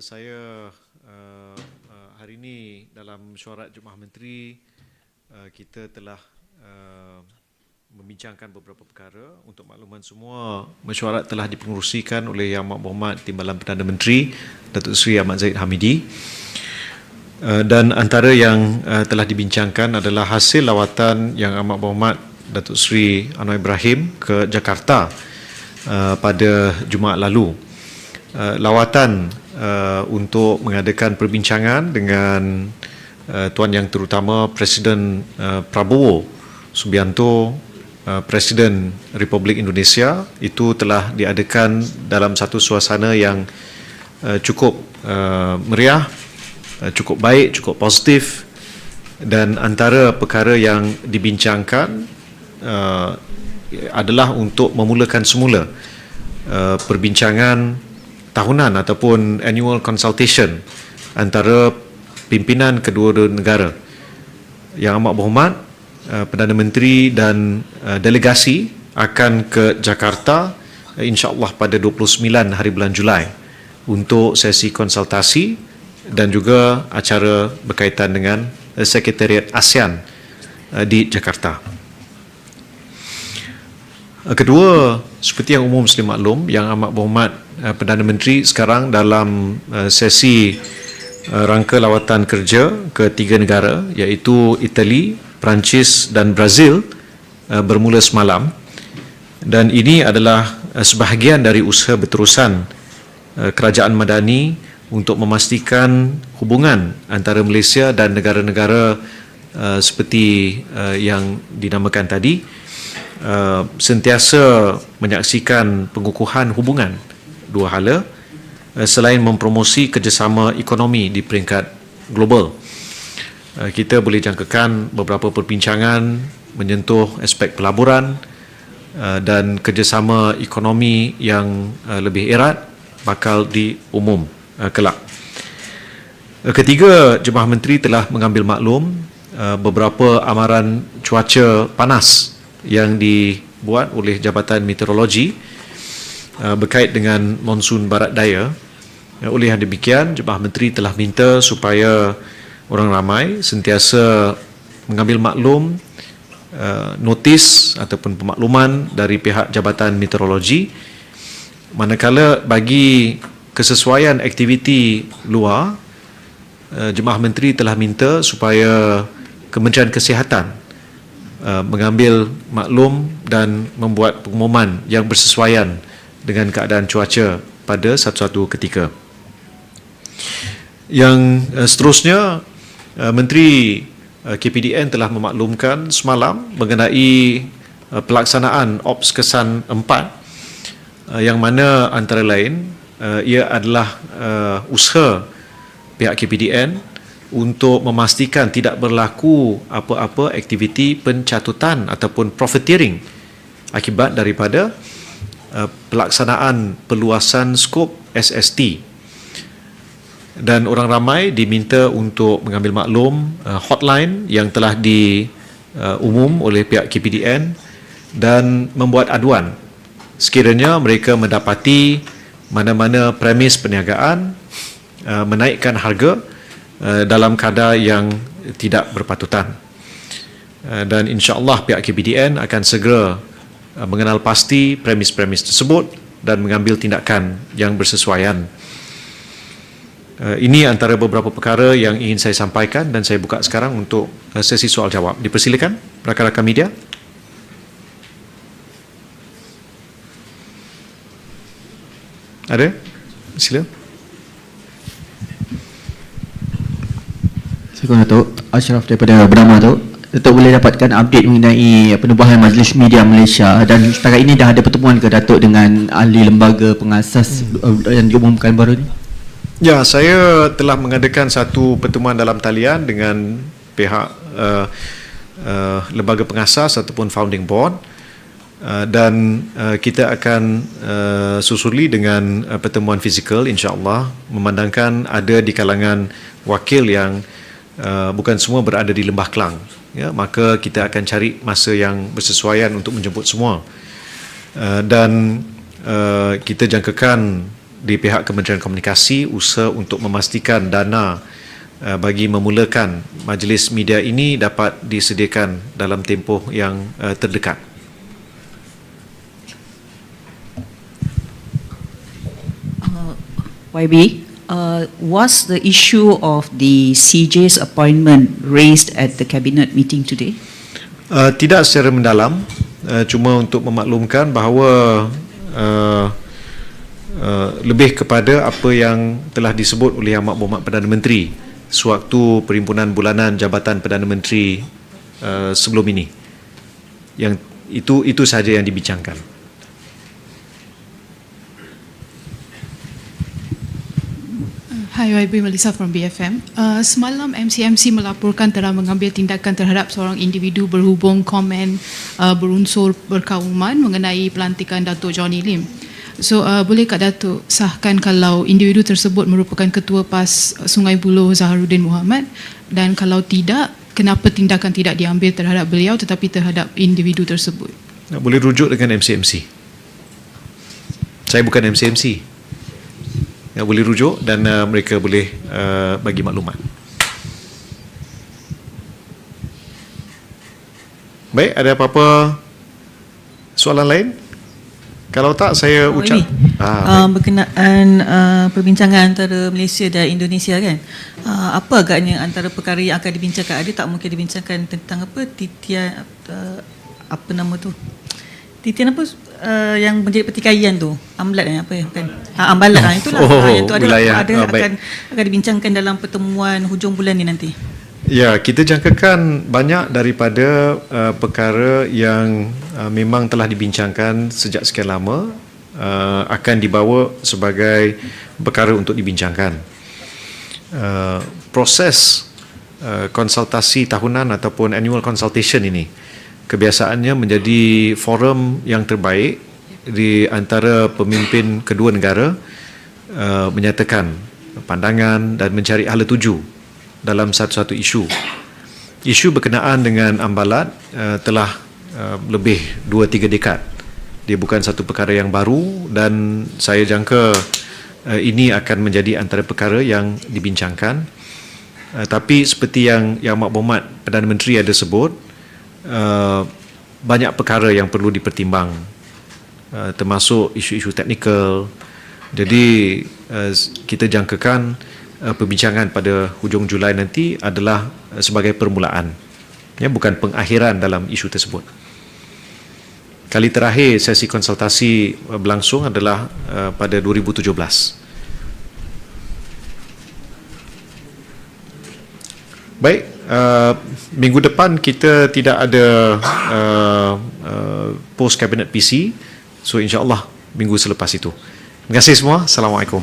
saya uh, uh, hari ini dalam mesyuarat Jemaah Menteri uh, kita telah uh, membincangkan beberapa perkara untuk makluman semua mesyuarat telah dipengerusikan oleh Yang Amat Berhormat Timbalan Perdana Menteri Datuk Seri Ahmad Zahid Hamidi dan antara yang telah dibincangkan adalah hasil lawatan Yang Amat Berhormat Datuk Seri Anwar Ibrahim ke Jakarta pada Jumaat lalu. Lawatan uh, untuk mengadakan perbincangan dengan uh, tuan yang terutama Presiden uh, Prabowo Subianto uh, Presiden Republik Indonesia. Itu telah diadakan dalam satu suasana yang uh, cukup uh, meriah uh, cukup baik cukup positif. Dan antara perkara yang dibincangkan uh, adalah untuk memulakan semula uh, perbincangan tahunan ataupun annual consultation antara pimpinan kedua negara yang amat berhormat uh, Perdana Menteri dan uh, delegasi akan ke Jakarta uh, insya-Allah pada 29 hari bulan Julai untuk sesi konsultasi dan juga acara berkaitan dengan Sekretariat ASEAN di Jakarta. Kedua, seperti yang umum sedia maklum, yang amat berhormat uh, Perdana Menteri sekarang dalam uh, sesi rangka lawatan kerja ke tiga negara iaitu Itali, Perancis dan Brazil bermula semalam. Dan ini adalah sebahagian dari usaha berterusan kerajaan Madani untuk memastikan hubungan antara Malaysia dan negara-negara seperti yang dinamakan tadi uh, sentiasa menyaksikan pengukuhan hubungan dua hala eh, selain mempromosi kerjasama ekonomi di peringkat global. Eh, kita boleh jangkakan beberapa perbincangan menyentuh aspek pelaburan eh, dan kerjasama ekonomi yang lebih erat bakal diumum kelak. Ketiga, Jemaah Menteri telah mengambil maklum beberapa amaran cuaca panas yang dibuat oleh Jabatan Meteorologi Uh, berkait dengan monsun barat daya. Uh, oleh demikian, Jemaah Menteri telah minta supaya orang ramai sentiasa mengambil maklum uh, notis ataupun pemakluman dari pihak Jabatan Meteorologi manakala bagi kesesuaian aktiviti luar Jemaah Menteri telah minta supaya Kementerian Kesihatan mengambil maklum dan membuat pengumuman yang bersesuaian dengan keadaan cuaca pada satu-satu ketika. Yang uh, seterusnya uh, Menteri uh, KPDN telah memaklumkan semalam mengenai uh, pelaksanaan Ops Kesan 4 uh, yang mana antara lain uh, ia adalah uh, usaha pihak KPDN untuk memastikan tidak berlaku apa-apa aktiviti pencatutan ataupun profiteering akibat daripada Uh, pelaksanaan peluasan skop SST dan orang ramai diminta untuk mengambil maklum uh, hotline yang telah diumum uh, oleh pihak KPDN dan membuat aduan. Sekiranya mereka mendapati mana-mana premis perniagaan menaikkan harga dalam kadar yang tidak berpatutan dan insya-Allah pihak KPDN akan segera Uh, mengenal pasti premis-premis tersebut dan mengambil tindakan yang bersesuaian. Ini antara beberapa perkara yang ingin saya sampaikan dan saya buka sekarang untuk sesi soal jawab. Dipersilakan rakan-rakan media. Ada? Sila. Assalamualaikum Datuk. Ashraf daripada Bernama Datuk. Datuk boleh dapatkan update mengenai penubuhan Majlis Media Malaysia dan setakat ini dah ada pertemuan ke Datuk dengan ahli lembaga pengasas hmm. yang diumumkan baru ini? Ya, saya telah mengadakan satu pertemuan dalam talian dengan pihak uh, uh, lembaga pengasas ataupun founding board uh, dan uh, kita akan uh, susuli dengan uh, pertemuan fizikal insya-Allah memandangkan ada di kalangan wakil yang uh, bukan semua berada di Lembah Kelang ya. Maka kita akan cari masa yang bersesuaian untuk menjemput semua. Uh, dan uh, kita jangkakan di pihak Kementerian Komunikasi usaha untuk memastikan dana uh, bagi memulakan majlis media ini dapat disediakan dalam tempoh yang uh, terdekat. YB, uh, was the issue of the CJ's appointment raised at the cabinet meeting today? Uh, tidak secara mendalam, uh, cuma untuk memaklumkan bahawa uh, uh, lebih kepada apa yang telah disebut oleh Yang Berhormat Perdana Menteri sewaktu perimpunan bulanan Jabatan Perdana Menteri uh, sebelum ini. Yang itu itu saja yang dibincangkan. Hai, YB Melissa from BFM. Uh, semalam MCMC melaporkan telah mengambil tindakan terhadap seorang individu berhubung komen uh, berunsur berkauman mengenai pelantikan Datuk Johnny Lim. So, uh, bolehkah Datuk sahkan kalau individu tersebut merupakan Ketua PAS Sungai Buloh Zaharuddin Muhammad dan kalau tidak, kenapa tindakan tidak diambil terhadap beliau tetapi terhadap individu tersebut? Boleh rujuk dengan MCMC. Saya bukan MCMC. Ya, boleh rujuk dan uh, mereka boleh uh, bagi maklumat. Baik, ada apa-apa soalan lain? Kalau tak saya Oh, ucap. ini, Ah, uh, berkenaan uh, perbincangan antara Malaysia dan Indonesia kan. Uh, apa agaknya antara perkara yang akan dibincangkan? Ada tak mungkin dibincangkan tentang apa titian uh, apa nama tu? Titian apa uh, yang menjadi pertikaian tu? Amlat kan apa ya kan? Ha, ambalat ah itulah. Oh, Ah, yang tu ada wilayah. ada Ah, baik. akan akan dibincangkan dalam pertemuan hujung bulan ni nanti. Ya, kita jangkakan banyak daripada uh, perkara yang uh, memang telah dibincangkan sejak sekian lama uh, akan dibawa sebagai perkara untuk dibincangkan. Uh, proses uh, konsultasi tahunan ataupun annual consultation ini kebiasaannya menjadi forum yang terbaik di antara pemimpin kedua negara uh, menyatakan pandangan dan mencari hala tuju dalam satu-satu isu. Isu berkenaan dengan ambalat uh, telah uh, lebih 2-3 dekad. Dia bukan satu perkara yang baru dan saya jangka uh, ini akan menjadi antara perkara yang dibincangkan. Uh, tapi seperti yang Yang Maklumat Perdana Menteri ada sebut, uh, banyak perkara yang perlu dipertimbang uh, termasuk isu-isu teknikal. Jadi uh, kita jangkakan uh, perbincangan pada hujung Julai nanti adalah uh, sebagai permulaan. Ya bukan pengakhiran dalam isu tersebut. Kali terakhir sesi konsultasi uh, berlangsung adalah uh, pada 2017. Baik, uh, minggu depan kita tidak ada uh, uh, post cabinet PC. So insya-Allah minggu selepas itu. Terima kasih semua. Assalamualaikum.